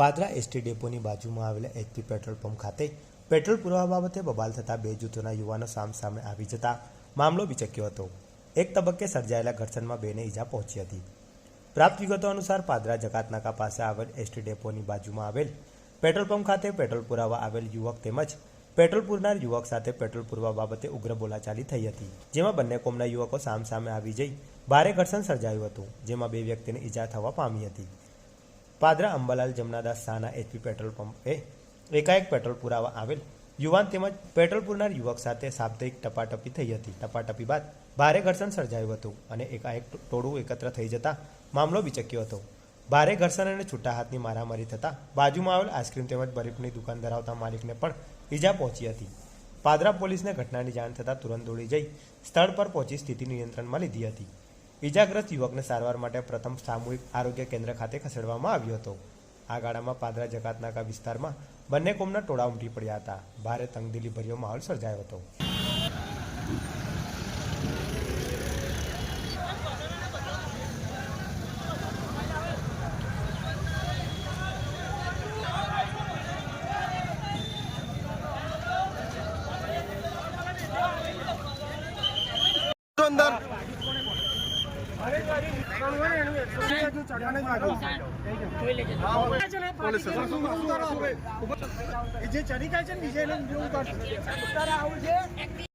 Padra ST ડેપોની બાજુમાં આવેલા એચપી પેટ્રોલ પંપ ખાતે પેટ્રોલ પુરવા બાબતે બબાલ થતા બે જૂથોના યુવાનો સામસામે આવી જતા મામલો વિચક્યો હતો. એક તબક્કે સર્જાયેલા ઘર્ષણમાં બેને ઈજા પહોંચી હતી. પ્રાપ્ત વિગતો અનુસાર પાદરા જકાતનાકા પાસે આવેલ એસટી ડેપોની બાજુમાં આવેલ પેટ્રોલ પંપ ખાતે પેટ્રોલ પુરાવા આવેલ યુવક તેમજ પેટ્રોલ પૂરનાર યુવક સાથે પેટ્રોલ પૂરવા બાબતે ઉગ્ર બોલાચાલી થઈ હતી, જેમાં બંને કોમના યુવકો સામસામે આવી જઈ ભારે ઘર્ષણ સર્જાયું હતું, જેમાં બે વ્યક્તિને ઈજા થવા પામી હતી. પાદરા અંબાલાલ જમનાદાસ શાહના એચપી પેટ્રોલ પંપે એકાએક પેટ્રોલ પુરાવા આવેલ. યુવાન તેમજ પેટ્રોલ પૂરનાર યુવક સાથે સાપ્તાહિક ટપાટપી થઈ હતી. ટપાટપી બાદ ભારે ઘર્ષણ સર્જાયું હતું અને એકાએક ટોળું એકત્ર થઈ જતા મામલો વિચક્યો હતો. ભારે ઘર્ષણ અને છૂટા હાથની મારામારી થતા બાજુમાં આવેલ આઈસ્ક્રીમ તેમજ બરીફની દુકાન ધરાવતા માલિકને પણ ઈજા પહોંચી હતી. પાદરા પોલીસને ઘટનાની જાણ થતાં તુરંત દોડી જઈ સ્થળ પર પહોંચી સ્થિતિ નિયંત્રણમાં લીધી હતી. ઈજાગ્રસ્ત યુવકને સારવાર માટે પ્રથમ સામૂહિક આરોગ્ય કેન્દ્ર ખાતે ખસેડવામાં આવ્યો હતો. આ ગાળામાં પાદરા જકાતનાકા વિસ્તારમાં બંને કોમના ટોળા ઉમટી પડ્યા હતા. ભારે તંગદિલી ભર્યો માહોલ સર્જાયો હતો. અંદર જે ચડી ગયા છે ને વિજય ઉતાર આવું છે.